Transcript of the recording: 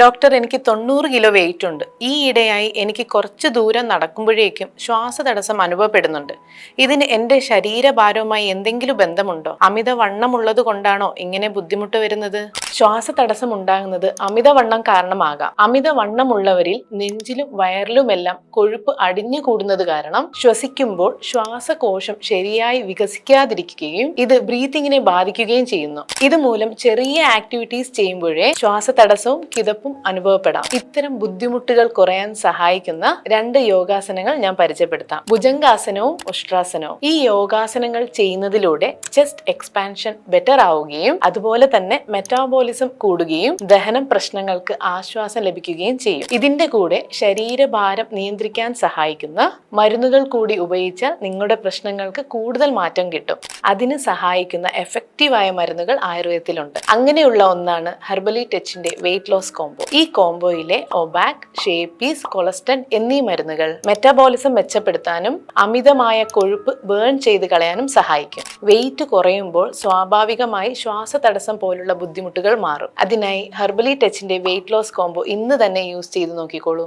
Doctor എനിക്ക് തൊണ്ണൂറ് kilo weight ഉണ്ട്. ഈ ഇടയായി എനിക്ക് കുറച്ച് ദൂരം നടക്കുമ്പോഴേക്കും ശ്വാസതടസ്സം അനുഭവപ്പെടുന്നുണ്ട്. ഇതിന് എന്റെ ശരീരഭാരവുമായി എന്തെങ്കിലും ബന്ധമുണ്ടോ? അമിത വണ്ണമുള്ളത് കൊണ്ടാണോ ഇങ്ങനെ ബുദ്ധിമുട്ട് വരുന്നത്? ശ്വാസതടസ്സം ഉണ്ടാകുന്നത് അമിതവണ്ണം കാരണമാകാം. അമിതവണ്ണമുള്ളവരിൽ നെഞ്ചിലും വയറിലുമെല്ലാം കൊഴുപ്പ് അടിഞ്ഞു കൂടുന്നത് കാരണം ശ്വസിക്കുമ്പോൾ ശ്വാസകോശം ശരിയായി വികസിക്കാതിരിക്കുകയും ഇത് ബ്രീത്തിങ്ങിനെ ബാധിക്കുകയും ചെയ്യുന്നു. ഇതുമൂലം ചെറിയ ആക്ടിവിറ്റീസ് ചെയ്യുമ്പോഴേ ശ്വാസതടസ്സവും കിതപ്പും അനുഭവപ്പെടാം. ഇത്തരം ബുദ്ധിമുട്ടുകൾ കുറയാൻ സഹായിക്കുന്ന രണ്ട് യോഗാസനങ്ങൾ ഞാൻ പരിചയപ്പെടുത്താം. ഭുജംഗാസനവും ഉഷ്ട്രാസനവും ഈ യോഗാസനങ്ങൾ ചെയ്യുന്നതിലൂടെ ചെസ്റ്റ് എക്സ്പാൻഷൻ ബെറ്റർ ആവുകയും അതുപോലെ തന്നെ മെറ്റാബോളിസം കൂടുകയും ദഹനം പ്രശ്നങ്ങൾക്ക് ആശ്വാസം ലഭിക്കുകയും ചെയ്യും. ഇതിന്റെ കൂടെ ശരീരഭാരം നിയന്ത്രിക്കാൻ സഹായിക്കുന്ന മരുന്നുകൾ കൂടി ഉപയോഗിച്ചാൽ നിങ്ങളുടെ പ്രശ്നങ്ങൾക്ക് കൂടുതൽ മാറ്റം കിട്ടും. അതിന് സഹായിക്കുന്ന എഫക്റ്റീവായ മരുന്നുകൾ ആയുർവേദത്തിലുണ്ട്. അങ്ങനെയുള്ള ഒന്നാണ് ഹെർബലി ടച്ചിന്റെ വെയിറ്റ് ലോസ് കോംബോ ഈ കോംബോയിലെ ഒബാക് ഷേപ്പീസ് കൊളസ്റ്റൻ എന്നീ മരുന്നുകൾ മെറ്റബോളിസം മെച്ചപ്പെടുത്താനും അമിതമായ കൊഴുപ്പ് ബേൺ ചെയ്ത് കളയാനും സഹായിക്കും. വെയിറ്റ് കുറയുമ്പോൾ സ്വാഭാവികമായി ശ്വാസതടസ്സം പോലുള്ള ബുദ്ധിമുട്ടുകൾ മാറും. അതിനായി ഹെർബലി ടച്ചിന്റെ വെയിറ്റ് ലോസ് കോംബോ ഇന്ന് തന്നെ യൂസ് ചെയ്ത് നോക്കിക്കോളൂ.